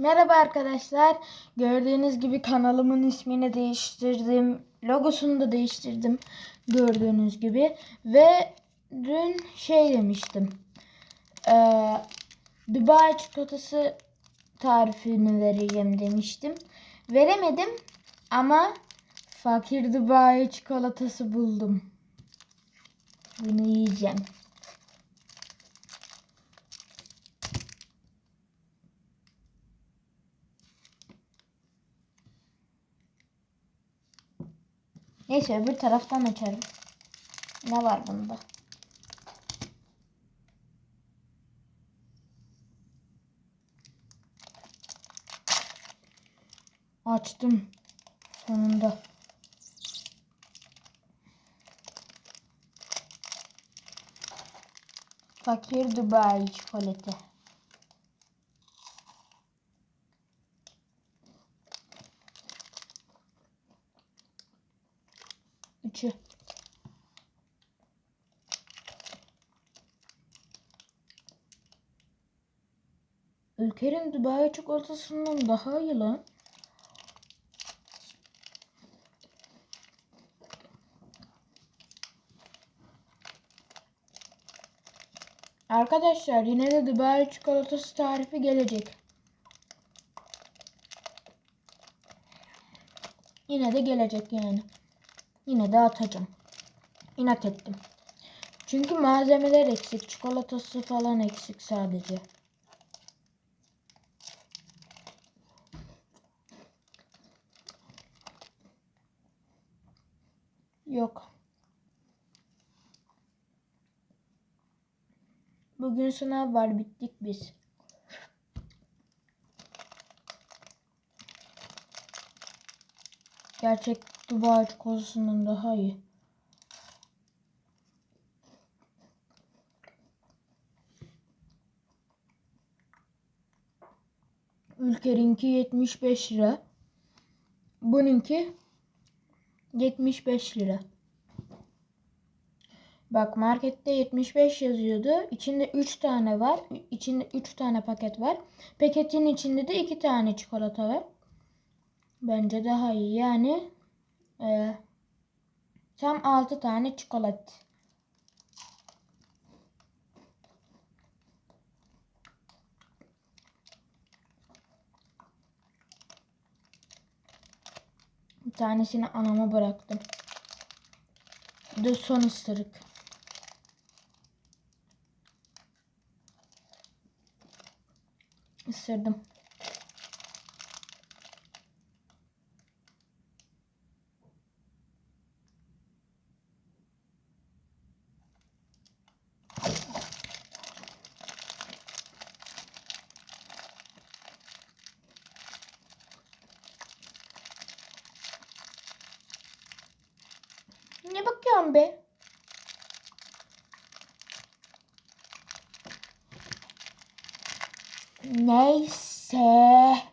Merhaba arkadaşlar. Gördüğünüz gibi kanalımın ismini değiştirdim. Logosunu da değiştirdim. Gördüğünüz gibi. Ve dün şey demiştim. Ee, Dubai çikolatası tarifini vereceğim demiştim. Veremedim ama fakir Dubai çikolatası buldum. Bunu yiyeceğim. Neyse öbür taraftan açarım. Ne var bunda? Açtım. Sonunda. Fakir Dubai çikolata. Üçü. Ülkenin Dubai çikolatasından daha iyi lan. Arkadaşlar yine de Dubai çikolatası tarifi gelecek. Yine de gelecek yani. Yine de atacağım. İnat ettim. Çünkü malzemeler eksik. Çikolatası falan eksik sadece. Yok. Bugün sınav var. Bittik biz. Gerçek Dubai çikolatasından daha iyi. Ülkerinki 75 lira. Bununki 75 lira. Bak markette 75 yazıyordu. İçinde 3 tane var. İçinde 3 tane paket var. Paketin içinde de 2 tane çikolata var. Bence daha iyi. Yani e, tam 6 tane çikolata. Bir tanesini anama bıraktım. Bir de son ısırık. Isırdım. Ne bakıyorsun be? Neyse.